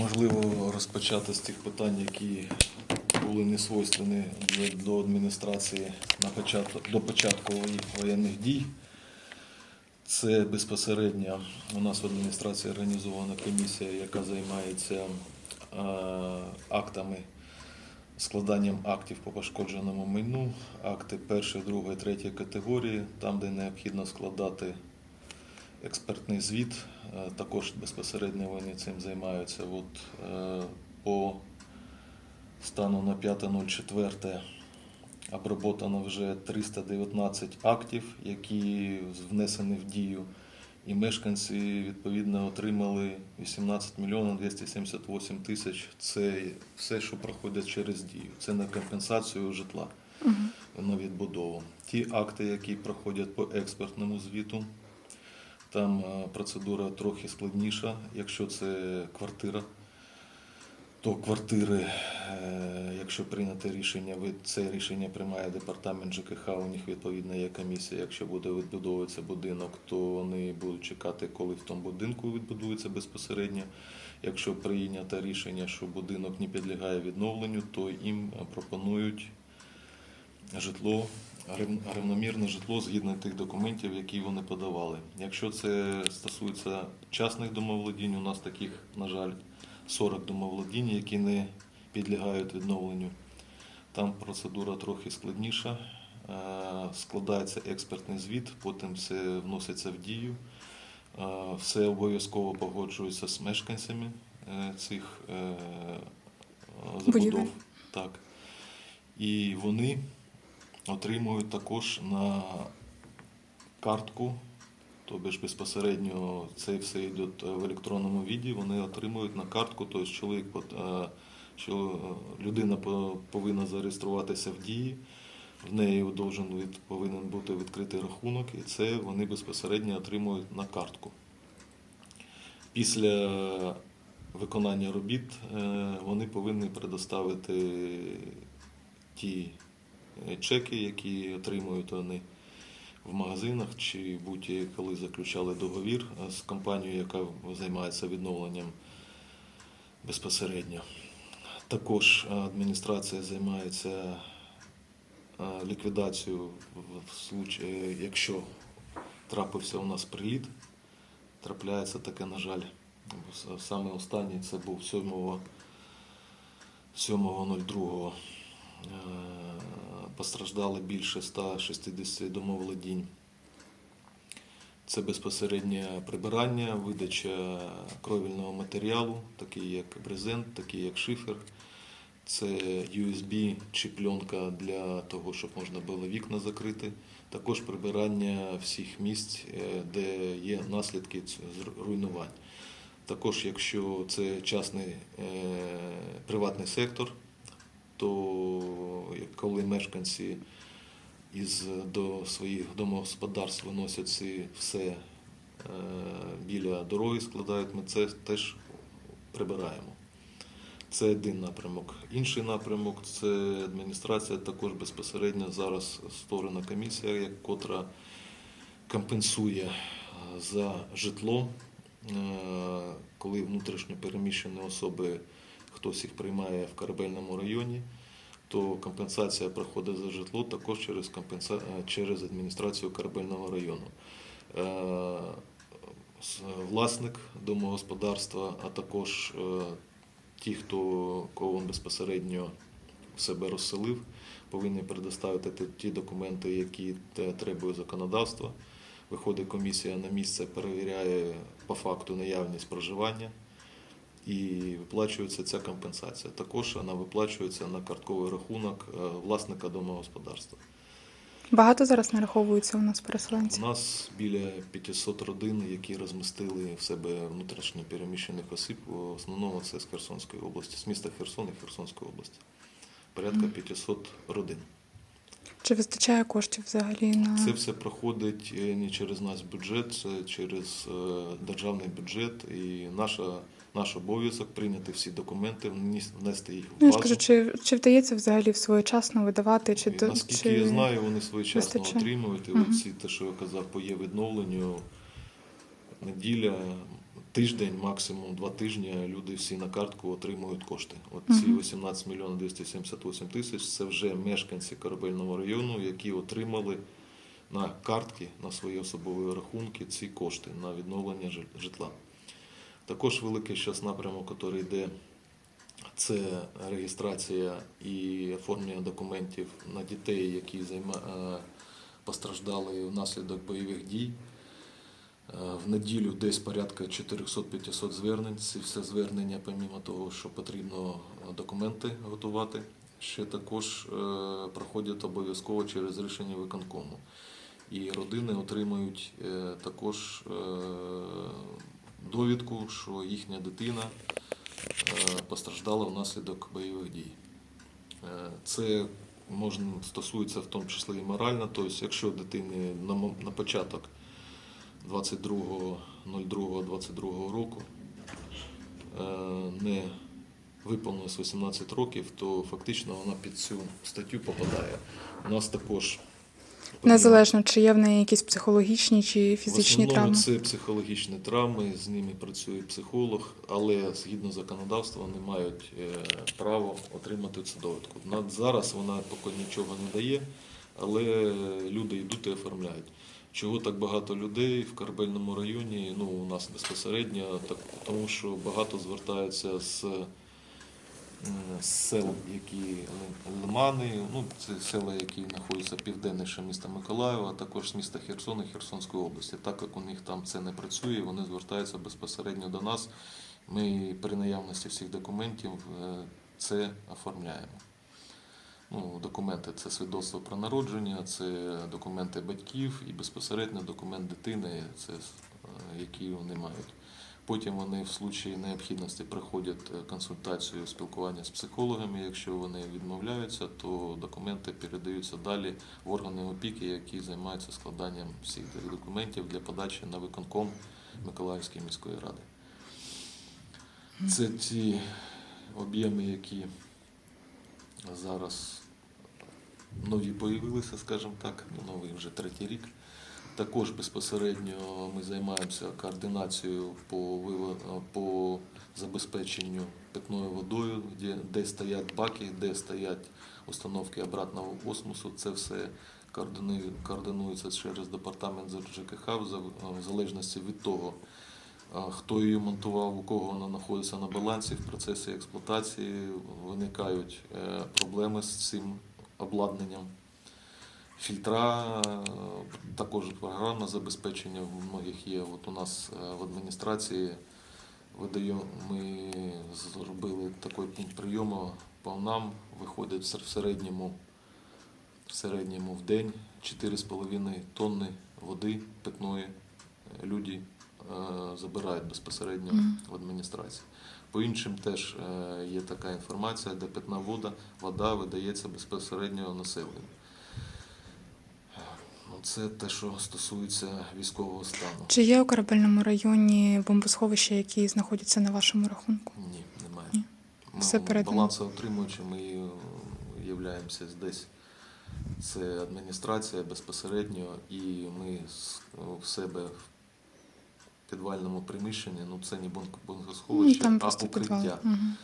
Можливо, розпочати з тих питань, які були не свойственні до адміністрації на початку, до початку воєнних дій. Це безпосередньо у нас в адміністрації організована комісія, яка займається актами, складанням актів по пошкодженому майну, акти першої, другої, третьої категорії, там, де необхідно складати експертний звіт. Е, Також безпосередньо вони цим займаються. От, е, по стану на 5.04 оброботано вже 319 актів, які внесені в дію. І мешканці відповідно отримали 18 мільйонів 278 тисяч. Це все, що проходить через дію. Це на компенсацію житла на відбудову. Ті акти, які проходять по експертному звіту, там процедура трохи складніша. Якщо це квартира, то квартири, е, якщо прийняте рішення, це рішення приймає департамент ЖКХ, у них відповідно є комісія. Якщо буде відбудовуватися будинок, то вони будуть чекати, коли в тому будинку відбудується безпосередньо. Якщо прийнято рішення, що будинок не підлягає відновленню, то їм пропонують житло, рівномірне житло згідно тих документів, які вони подавали. Якщо це стосується частних домоволодінь, у нас таких, на жаль, 40 домоволодінь, які не підлягають відновленню. Там процедура трохи складніша. Е, Складається експертний звіт, потім все вноситься в дію. Е, Все обов'язково погоджується з мешканцями е, цих Будівель. забудов. Так. І вони отримують також на картку, тобто безпосередньо це все йде в електронному віді, вони отримують на картку, тобто чоловік, е, що е, людина повинна зареєструватися в дії, в неї повинен бути відкритий рахунок, і це вони безпосередньо отримують на картку. Після виконання робіт е, вони повинні предоставити ті е, чеки, які отримують вони в магазинах, чи будь-коли заключали договір е, з компанією, яка займається відновленням безпосередньо. Також е, адміністрація займається е, ліквідацією якщо трапився у нас приліт. Трапляється таке, на жаль. Саме останній це був 7 7.02. Постраждали більше 160 домоволодінь. Це безпосереднє прибирання, видача кровільного матеріалу, такий як брезент, такий як шифер. Це USB чи пленка для того, щоб можна було вікна закрити. Також прибирання всіх місць, е, де є наслідки руйнувань. Також, якщо це частний е, приватний сектор, то коли мешканці із до своїх домогосподарств виносять ці все е, біля дороги, складають, ми це теж прибираємо. Це один напрямок. Інший напрямок це адміністрація, також безпосередньо зараз створена комісія, котра компенсує е, за житло, е, коли внутрішньо переміщені особи, хтось їх приймає в корабельному районі, то компенсація проходить за житло також через, компенса... е, через адміністрацію корабельного району. Е, Власник домогосподарства, а також е, ті, хто кого він безпосередньо в себе розселив, повинні предоставити ті- документи, які требує законодавство. Виходить комісія на місце, перевіряє по факту наявність проживання і виплачується ця компенсація. Також вона виплачується на картковий рахунок е, власника домогосподарства. Багато зараз нараховується у нас У нас біля 500 родин, які розмістили в себе внутрішньо переміщених осіб, в основному це з Херсонської області, з міста Херсон і Херсонської області. Порядка 500 родин. Чи вистачає коштів взагалі на Це все проходить е, не через наш бюджет, це через е, державний бюджет. І наша, наш обов'язок прийняти всі документи, внести їх в ну, я базу. ж кажу, чи, чи вдається взагалі своєчасно видавати, чи І, до Наскільки чи... я знаю, вони своєчасно вистачає? отримують. І Мгм. от те, що я казав, по є відновленню, неділя, тиждень, максимум два тижні люди всі на картку отримують кошти. От ці Мгм. 18 мільйонів 278 тисяч це вже мешканці корабельного району, які отримали на картки, на свої особові рахунки ці кошти на відновлення житла. Також великий зараз напрямок, який йде, це реєстрація і оформлення документів на дітей, які е, постраждали внаслідок бойових дій. Е, В неділю десь порядка 400-500 звернень. Ці все звернення, помімо того, що потрібно документи готувати, ще також е, проходять обов'язково через рішення виконкому. І родини отримують також довідку, що їхня дитина е, постраждала внаслідок бойових дій. Е, Це можна стосується в тому числі і морально. Тобто, якщо дитини на, початок 22.02.22 року е, не виповнилось 18 років, то фактично вона під цю статтю попадає. У нас також Незалежно, чи є в неї якісь психологічні чи фізичні в травми. це психологічні травми, з ними працює психолог, але згідно законодавства вони мають е, право отримати цю довідку. Зараз вона поки нічого не дає, але люди йдуть і оформляють. Чого так багато людей в Карбельному районі? Ну у нас безпосередньо, так тому що багато звертаються з сел, які Ли- лимани, ну це села, які знаходяться південніше міста Миколаєва, а також міста Херсон і Херсонської області. Так як у них там це не працює, вони звертаються безпосередньо до нас. Ми при наявності всіх документів е, це оформляємо. Ну, документи це свідоцтво про народження, це документи батьків і безпосередньо документ дитини, це е, які вони мають. Потім вони в случаї необхідності проходять е, консультацію спілкування з психологами. Якщо вони відмовляються, то документи передаються далі в органи опіки, які займаються складанням всіх документів для подачі на виконком Миколаївської міської ради. Це ті об'єми, які зараз нові появилися, скажімо так, ну, новий вже третій рік. Також безпосередньо ми займаємося координацією по, по забезпеченню питною водою, де, де стоять баки, де стоять установки обратного осмосу. Це все координує- координується через департамент ЖКХ в залежності від того, хто її монтував, у кого вона знаходиться на балансі в процесі експлуатації, виникають е, проблеми з цим обладнанням. Фільтра, е, також програмне забезпечення в многих є. От у нас е, в адміністрації видаємо, ми зробили такий пункт прийому. По нам виходить в середньому, в середньому в день 4,5 тонни води питної е, люди забирають безпосередньо в адміністрації. По іншим теж є така інформація, де питна вода, вода видається безпосередньо населенню. Це те, що стосується військового стану. Чи є у корабельному районі бомбосховища, які знаходяться на вашому рахунку? Ні, немає. Ні. Ми Все передано. балансоутримуючими і являємося десь. Це адміністрація безпосередньо, і ми з- в себе в підвальному приміщенні, ну це не бунк- Ну, а укриття. Мгм.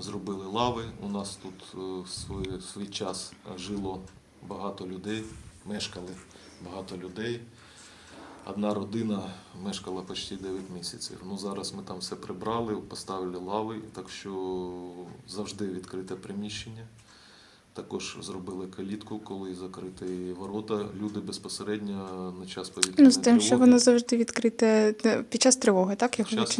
Зробили лави. У нас тут е, в свій, в свій час жило багато людей, мешкали багато людей. Одна родина мешкала почти 9 місяців. Ну зараз ми там все прибрали, поставили лави, так що завжди відкрите приміщення. Також зробили калітку, коли закриті ворота. Люди безпосередньо на час повітряної Ну, з тим, що воно завжди відкрите е, під час тривоги, так? Його Час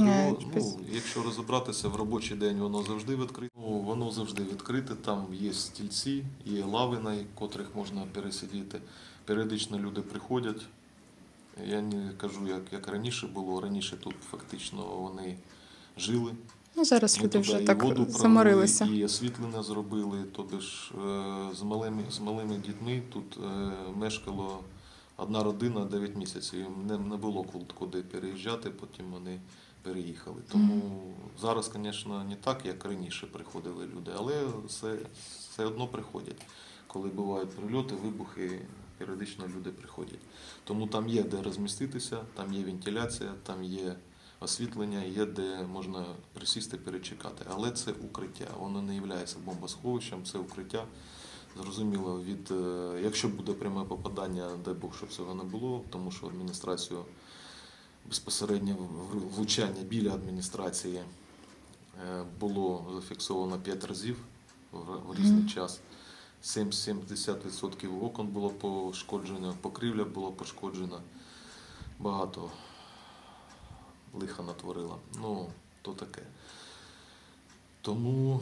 без- ну, якщо розібратися в робочий день, воно завжди відкрите. Ну, воно завжди відкрите. Там є стільці, є лави, на котрих можна пересидіти. Періодично люди приходять. Я не кажу, як, як раніше було. Раніше тут фактично вони жили. Ну, зараз Ми люди вже і так воду провели, заморилися. і освітлення зробили. Тобі ж е, з малими, з малими дітьми тут е, мешкало одна родина 9 місяців. Їм не, не було куди- переїжджати, потім вони переїхали. Тому зараз, звісно, не так, як раніше приходили люди, але все, все одно приходять. Коли бувають прильоти, вибухи, періодично люди приходять. Тому там є де розміститися, там є вентиляція, там є освітлення, є де можна присісти, перечекати. Але це укриття, воно не є бомбосховищем, це укриття. Зрозуміло, від, е, якщо буде пряме попадання, дай Бог, щоб цього не було, тому що адміністрацію безпосередньо влучання біля адміністрації е, було зафіксовано 5 разів в різний час. 70% окон було пошкоджено, покрівля було пошкоджено. Багато лиха натворила. Ну, то таке. Тому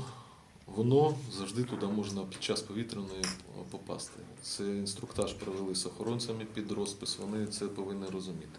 воно завжди туди можна під час повітряної попасти. Це інструктаж провели з охоронцями під розпис, вони це повинні розуміти.